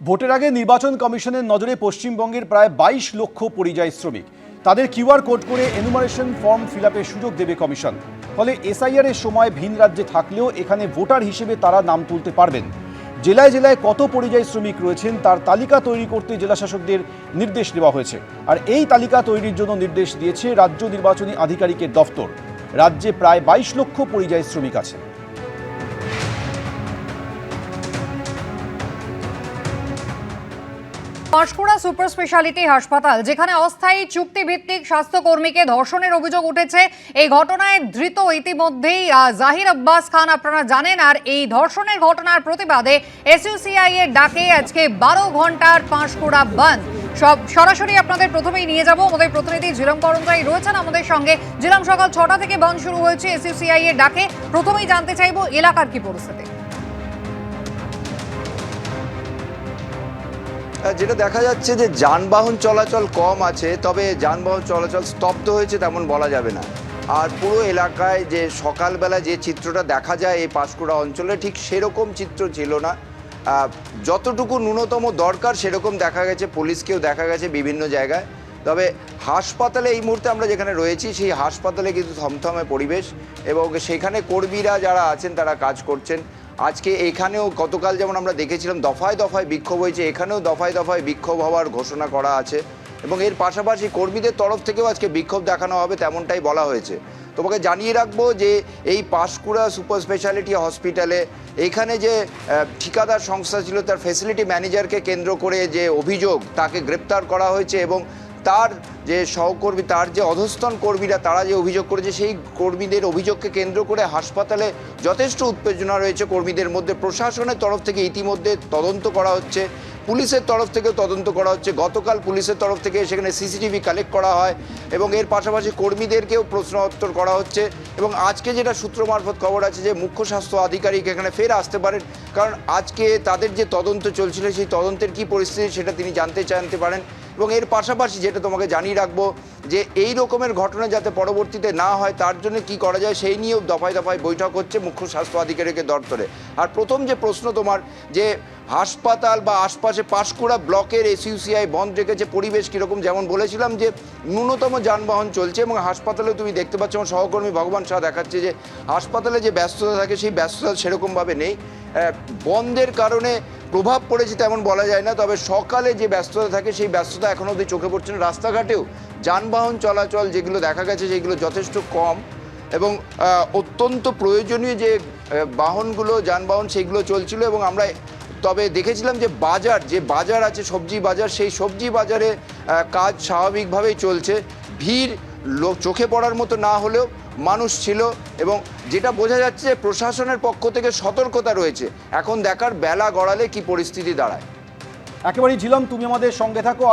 ভোটের আগে নির্বাচন কমিশনের নজরে পশ্চিমবঙ্গের প্রায় বাইশ লক্ষ পরিযায়ী শ্রমিক। তাদের কিউআর কোড করে এনুমারেশন ফর্ম ফিল সুযোগ দেবে কমিশন। ফলে এসআইআর এর সময় ভিন রাজ্যে থাকলেও এখানে ভোটার হিসেবে তারা নাম তুলতে পারবেন। জেলায় জেলায় কত পরিযায়ী শ্রমিক রয়েছেন তার তালিকা তৈরি করতে জেলা শাসকদের নির্দেশ দেওয়া হয়েছে। আর এই তালিকা তৈরির জন্য নির্দেশ দিয়েছে রাজ্য নির্বাচনী আধিকারিকের দফতর। রাজ্যে প্রায় বাইশ লক্ষ পরিযায়ী শ্রমিক আছে পাঁশকুড়া সুপার স্পেশালিটি হাসপাতাল, যেখানে অস্থায়ী চুক্তিভিত্তিক স্বাস্থ্যকর্মীকে ধর্ষণের অভিযোগ উঠেছে। এই ঘটনায় ধৃত ইতিমধ্যেই জাহির আব্বাস খান, আপনারা জানেন, আর এই ধর্ষণের ঘটনার প্রতিবাদে এসইউসিআই এর ডাকে আজকে বারো ঘণ্টার পাঁশকুড়া বন্ধ। সব, সরাসরি আপনাদের প্রথমেই নিয়ে যাব। আমাদের প্রতিনিধি ঝিলম করঞ্জাই রয়েছেন আমাদের সঙ্গে। ঝিলম, সকাল ছটা থেকে বন্ধ শুরু হয়েছে এসইউসিআই এর ডাকে। প্রথমেই জানতে চাইব, এলাকার কি পরিস্থিতি? যেটা দেখা যাচ্ছে যে যানবাহন চলাচল কম আছে, তবে যানবাহন চলাচল স্তব্ধ হয়েছে তেমন বলা যাবে না। আর পুরো এলাকায় যে সকালবেলা যে চিত্রটা দেখা যায় এই পাঁশকুড়া অঞ্চলে, ঠিক সেরকম চিত্র ছিল না। যতটুকু ন্যূনতম দরকার সেরকম দেখা গেছে, পুলিশকেও দেখা গেছে বিভিন্ন জায়গায়। তবে হাসপাতালে এই মুহূর্তে আমরা যেখানে রয়েছি, সেই হাসপাতালে কিন্তু থমথমে পরিবেশ এবং সেখানে কর্মীরা যারা আছেন তারা কাজ করছেন। আজকে এখানেও গতকাল যেমন আমরা দেখেছিলাম, দফায় দফায় বিক্ষোভ হয়েছে। এখানেও দফায় দফায় বিক্ষোভ হওয়ার ঘোষণা করা আছে। এবং এর পাশাপাশি কর্মীদের তরফ থেকেও আজকে বিক্ষোভ দেখানো হবে, তেমনটাই বলা হয়েছে। তোমাকে জানিয়ে রাখব যে এই পাঁশকুড়া সুপার স্পেশালিটি হসপিটালে এখানে যে ঠিকাদার সংস্থা ছিল, তার ফেসিলিটি ম্যানেজারকে কেন্দ্র করে যে অভিযোগ, তাকে গ্রেপ্তার করা হয়েছে এবং তার যে সহকর্মী, তার যে অধস্তন কর্মীরা, তারা যে অভিযোগ করেছে, সেই কর্মীদের অভিযোগকে কেন্দ্র করে হাসপাতালে যথেষ্ট উত্তেজনা রয়েছে কর্মীদের মধ্যে। প্রশাসনের তরফ থেকে ইতিমধ্যে তদন্ত করা হচ্ছে। পুলিশের তরফ থেকেও তদন্ত করা হচ্ছে। গতকাল পুলিশের তরফ থেকে সেখানে সিসিটিভি কালেক্ট করা হয় এবং এর পাশাপাশি কর্মীদেরকেও প্রশ্নোত্তর করা হচ্ছে এবং আজকে যেটা সূত্র মারফত খবর আছে যে, মুখ্য স্বাস্থ্য আধিকারিক এখানে ফের আসতে পারেন। কারণ আজকে তাদের যে তদন্ত চলছিল, সেই তদন্তের কি পরিস্থিতি সেটা তিনি জানতে জানতে পারেন। এবং এর পাশাপাশি যেটা তোমাকে জানিয়ে রাখব যে এই রকমের ঘটনা যাতে পরবর্তীতে না হয়, তার জন্য কি করা যায় সেই নিয়েও দফায় দফায় বৈঠক হচ্ছে মুখ্য স্বাস্থ্য আধিকারিকের দপ্তরে। আর প্রথম যে প্রশ্ন তোমার, যে হাসপাতাল বা আশপাশে পাঁশকুড়া ব্লকের এসইউসিআই বন্ধ রেখেছে, পরিবেশ কীরকম? যেমন বলেছিলাম যে ন্যূনতম যানবাহন চলছে এবং হাসপাতালে তুমি দেখতে পাচ্ছ, আমার সহকর্মী ভগবান শাহ দেখাচ্ছে যে হাসপাতালে যে ব্যস্ততা থাকে, সেই ব্যস্ততা সেরকমভাবে নেই। বন্ধের কারণে প্রভাব পড়েছে তেমন বলা যায় না, তবে সকালে যে ব্যস্ততা থাকে সেই ব্যস্ততা এখনও অবধি চোখে পড়ছে না। রাস্তাঘাটেও যানবাহন চলাচল যেগুলো দেখা গেছে সেগুলো যথেষ্ট কম এবং অত্যন্ত প্রয়োজনীয় যে বাহনগুলো, যানবাহন সেগুলো চলছিল এবং আমরা তবে দেখেছিলাম যে বাজার যে বাজার আছে, সবজি বাজার, সেই সবজি বাজারে কাজ স্বাভাবিকভাবেই চলছে। ভিড় চোখে পড়ার মতো না হলেও মানুষ ছিল এবং যেটা বোঝা যাচ্ছে প্রশাসনের পক্ষ থেকে সতর্কতা রয়েছে। এখন দেখার বেলা গড়ালে কি পরিস্থিতি দাঁড়ায়। একেবারেই ঝিলাম, তুমি আমাদের সঙ্গে থাকো।